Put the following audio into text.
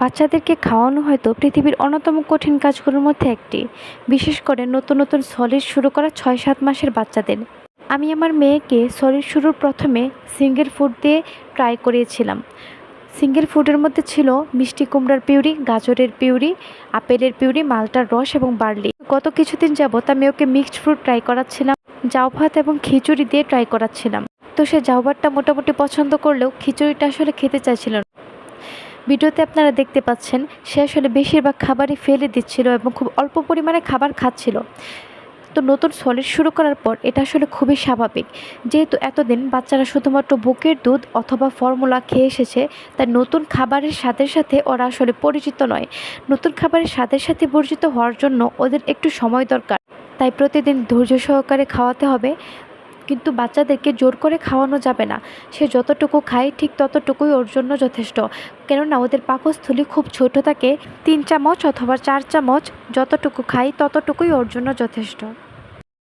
বাচ্চাদেরকে খাওয়ানো হয়তো পৃথিবীর অন্যতম কঠিন কাজগুলোর মধ্যে একটি। বিশেষ করে নতুন নতুন সলিড শুরু করা ছয় সাত মাসের বাচ্চাদের। আমি আমার মেয়েকে সলিড শুরুর প্রথমে সিঙ্গেল ফুড দিয়ে ট্রাই করিয়েছিলাম। সিঙ্গেল ফুডের মধ্যে ছিল মিষ্টি কুমড়ার পিউরি, গাজরের পিউরি, আপেলের পিউরি, মালটার রস এবং বার্লি। গত কিছুদিন যাবত আমি ওকে মিক্সড ফ্রুট ট্রাই করাচ্ছিলাম জাউ ভাত এবং খিচুড়ি দিয়ে ট্রাই করাচ্ছিলাম। তো সে জাউ ভাতটা মোটামুটি পছন্দ করলেও খিচুড়িটা আসলে খেতে চাইছিল না। ভিডিওতে আপনারা দেখতে পাচ্ছেন, সে আসলে বেশিরভাগ খাবারই ফেলে দিচ্ছিল এবং খুব অল্প পরিমাণে খাবার খাচ্ছিল। তো নতুন সলিড শুরু করার পর এটা আসলে খুবই স্বাভাবিক। যেহেতু এতদিন বাচ্চারা শুধুমাত্র বুকের দুধ অথবা ফর্মুলা খেয়ে এসেছে, তাই নতুন খাবারের সাথে সাথে ওরা আসলে পরিচিত নয়। নতুন খাবারের সাথে সাথে পরিচিত হওয়ার জন্য ওদের একটু সময় দরকার। তাই প্রতিদিন ধৈর্য সহকারে খাওয়াতে হবে। কিন্তু বাচ্চাদেরকে জোর করে খাওয়ানো যাবে না। সে যতটুকু খায়, ঠিক ততটুকুই ওর জন্য যথেষ্ট। কেননা ওদের পাকস্থলী খুব ছোট থাকে, তিন চামচ অথবা চার চামচ যতটুকু খায়, ততটুকুই ওর জন্য যথেষ্ট।